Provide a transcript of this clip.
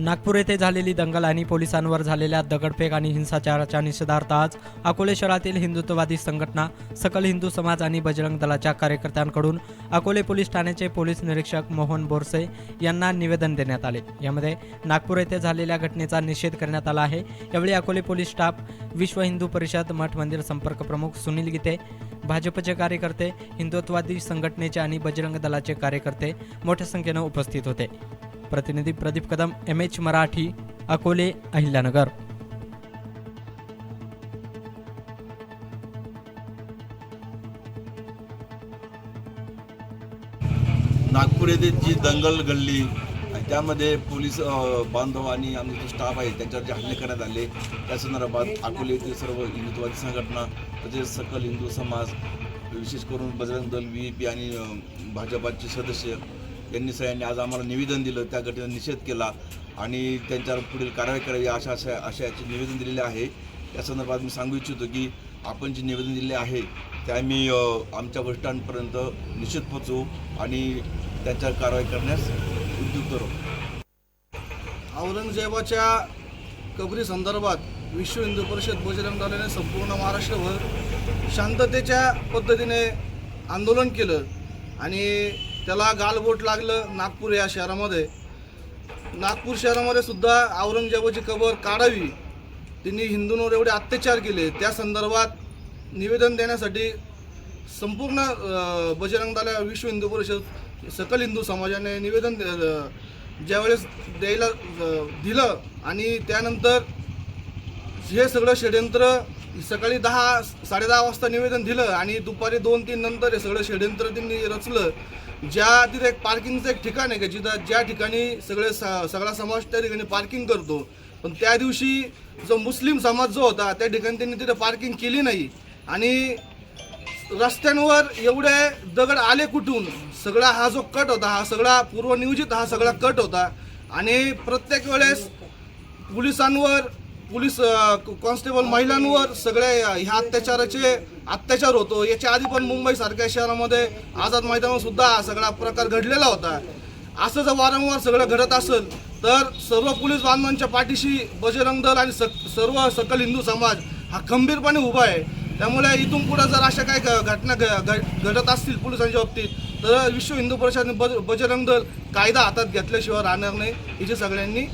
नागपूर येथे झालेली दंगल आणि पोलिसांवर झालेल्या दगडफेक आणि हिंसाचाराच्या निषेधार्थ आज अकोले शहरातील हिंदुत्ववादी संघटना सकल हिंदू समाज आणि बजरंग दलाच्या कार्यकर्त्यांकडून अकोले पोलीस ठाण्याचे पोलीस निरीक्षक मोहन बोरसे यांना निवेदन देण्यात आले. यामध्ये नागपूर येथे झालेल्या घटनेचा निषेध करण्यात आला आहे. यावेळी अकोले पोलीस स्टाफ विश्व हिंदू परिषद मठ मंदिर संपर्क प्रमुख सुनील गीते भाजपचे कार्यकर्ते हिंदुत्ववादी संघटनेचे आणि बजरंग दलाचे कार्यकर्ते मोठ्या संख्येनं उपस्थित होते. प्रतिनिधी प्रदीप कदम एम एच मराठी अकोले अहिल्यानगर. नागपूर येथे जी दंगल घडली त्यामध्ये पोलीस बांधव आणि आमचे जे स्टाफ आहे त्यांच्यावर जे हल्ले करण्यात आले त्या संदर्भात अकोले येथील सर्व हिंदुत्ववादी संघटना तसेच सकल हिंदू समाज विशेष करून बजरंग दल व्ही पी आणि भाजपाचे सदस्य यांनी सगळ्यांनी आज आम्हाला निवेदन दिलं त्या घटनेचा निषेध केला आणि त्यांच्यावर पुढील कारवाई करावी अशा अशा अशा याचे निवेदन दिलेले आहे. त्या संदर्भात मी सांगू इच्छितो की आपण जे निवेदन दिले आहे ते आम्ही आमच्या वरिष्ठांपर्यंत निश्चित पोचवू आणि त्यांच्यावर कारवाई करण्यास उद्युक्त राहू औरंगजेबाच्या कबरी संदर्भात विश्व हिंदू परिषद बजरंग दलाने संपूर्ण महाराष्ट्रभर शांततेच्या पद्धतीने आंदोलन केलं आणि त्याला गालबोट लागलं नागपूर या शहरामध्ये. नागपूर शहरामध्ये सुद्धा औरंगजेबाची कबर काढावी. त्यांनी हिंदूंवर एवढे अत्याचार केले. त्या संदर्भात निवेदन देण्यासाठी संपूर्ण अ, बजरंग विश्व हिंदू परिषद सकल हिंदू समाजाने निवेदन ज्यावेळेस द्यायला दिलं आणि त्यानंतर हे सगळं षडयंत्र सकाळी दहा साडेदहा वाजता निवेदन दिलं आणि दुपारी दोन तीन नंतर हे सगळं षडयंत्र त्यांनी रचलं. ज्या तिथे एक पार्किंगचं एक ठिकाण आहे का जिथं ज्या ठिकाणी सगळे स- सगळा समाज त्या ठिकाणी पार्किंग करतो पण त्या दिवशी जो मुस्लिम समाज जो होता त्या ठिकाणी त्यांनी तिथे पार्किंग केली नाही. आणि रस्त्यांवर एवढे दगड आले कुठून? सगळा हा जो कट होता हा सगळा पूर्वनियोजित हा सगळा कट होता. आणि प्रत्येक वेळेस पोलिसांवर पोलीस कॉन्स्टेबल महिलांवर सगळे ह्या अत्याचाराचे अत्याचार होतो. याच्या आधी पण मुंबईसारख्या शहरामध्ये आझाद मैदानावर सुद्धा हा सगळा प्रकार घडलेला होता. असं जर वारंवार सगळं घडत असेल तर सर्व पोलीस बांधवांच्या पाठीशी बजरंग दल आणि सक सर्व सकल हिंदू समाज हा खंबीरपणे उभा आहे. त्यामुळे इथून पुढे जर अशा काही घटना घ- घडत असतील पोलिसांच्या बाबतीत तर विश्व हिंदू परिषद बज बजरंग दल कायदा हातात घेतल्याशिवाय राहणार नाही. याची सगळ्यांनी